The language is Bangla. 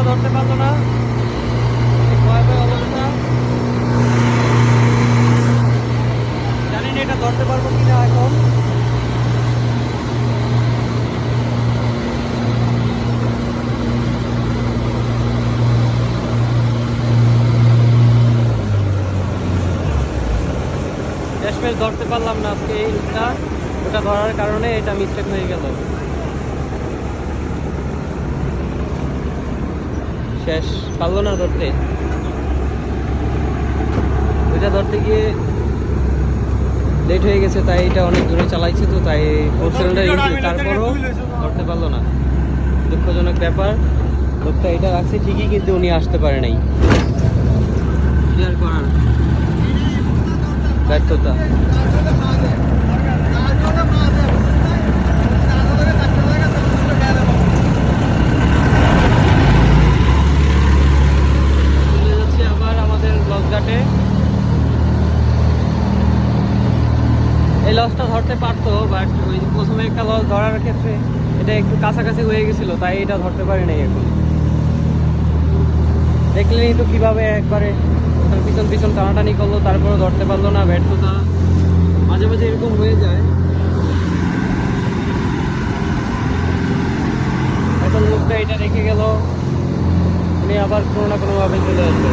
মাছটা ধরতে পারতো না। অবস্থা। জানি না এটা ধরতে পারব কিনা এখন। শেষমেশ ধরতে পারলাম না আজকে এই ইটটা ওটা ধরার কারণে এটা মিস্টেক হয়ে গেল। শেষ পারল না ধরতে। ওইটা ধরতে গিয়ে লেট হয়ে গেছে, তাই এটা অনেক দূরে চালাইছে তো, তাই তারপরও ধরতে পারল না। দুঃখজনক ব্যাপার। লোকটা এটা রাখছে ঠিকই, কিন্তু উনি আসতে পারে নাই। ব্যর্থতা চলে যাচ্ছি আবার আমাদের লস ঘাটে এই লসটা ধরতে পারতো বাট ওই প্রথমে একটা লস ধরার ক্ষেত্রে এটা একটু কাছাকাছি হয়ে গেছিল, তাই এটা ধরতে পারি নাই এখন। দেখলেনই তো কীভাবে একবারে ওটার পিছন পিছন টানাটানি করল তারপরে ধরতে পারল না, ব্যর্থতা মাঝে মাঝে এরকম হয়ে যায়। এখন লোকটা এটা রেখে গেল উনি আবার কোনো না কোনোভাবে চলে আসবে